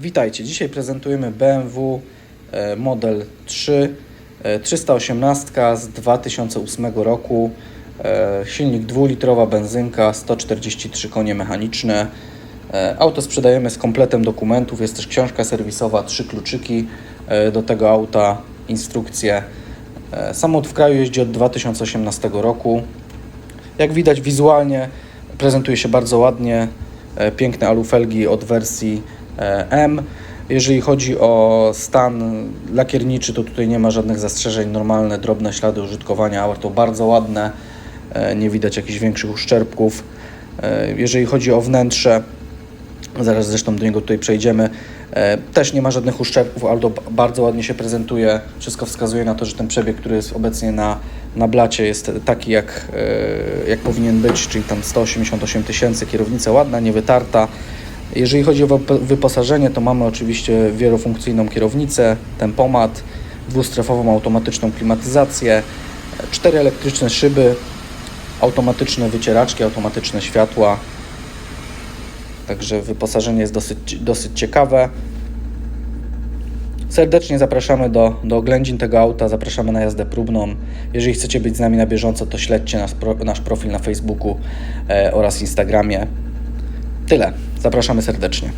Witajcie, dzisiaj prezentujemy BMW e, model 3 e, 318 z 2008 roku. E, Silnik dwulitrowa benzynka, 143 konie mechaniczne. E, Auto sprzedajemy z kompletem dokumentów, jest też książka serwisowa, trzy kluczyki e, do tego auta, instrukcje. E, Samochód w kraju jeździ od 2018 roku. Jak widać wizualnie prezentuje się bardzo ładnie. E, Piękne alufelgi od wersji e, M. Jeżeli chodzi o stan lakierniczy, to tutaj nie ma żadnych zastrzeżeń. Normalne, drobne ślady użytkowania. Auto bardzo ładne. E, Nie widać jakichś większych uszczerbków. E, Jeżeli chodzi o wnętrze, Zaraz zresztą do niego tutaj przejdziemy. E, Też nie ma żadnych uszczerbków, auto bardzo ładnie się prezentuje. Wszystko wskazuje na to, że ten przebieg, który jest obecnie na, na blacie jest taki jak, e, jak powinien być, czyli tam 188 tysięcy, kierownica ładna, niewytarta. Jeżeli chodzi o wyp- wyposażenie, to mamy oczywiście wielofunkcyjną kierownicę, tempomat, dwustrefową automatyczną klimatyzację, cztery elektryczne szyby, automatyczne wycieraczki, automatyczne światła, Także wyposażenie jest dosyć, dosyć ciekawe. Serdecznie zapraszamy do, do oględzin tego auta, zapraszamy na jazdę próbną. Jeżeli chcecie być z nami na bieżąco, to śledźcie nasz, nasz profil na Facebooku e, oraz Instagramie. Tyle. Zapraszamy serdecznie.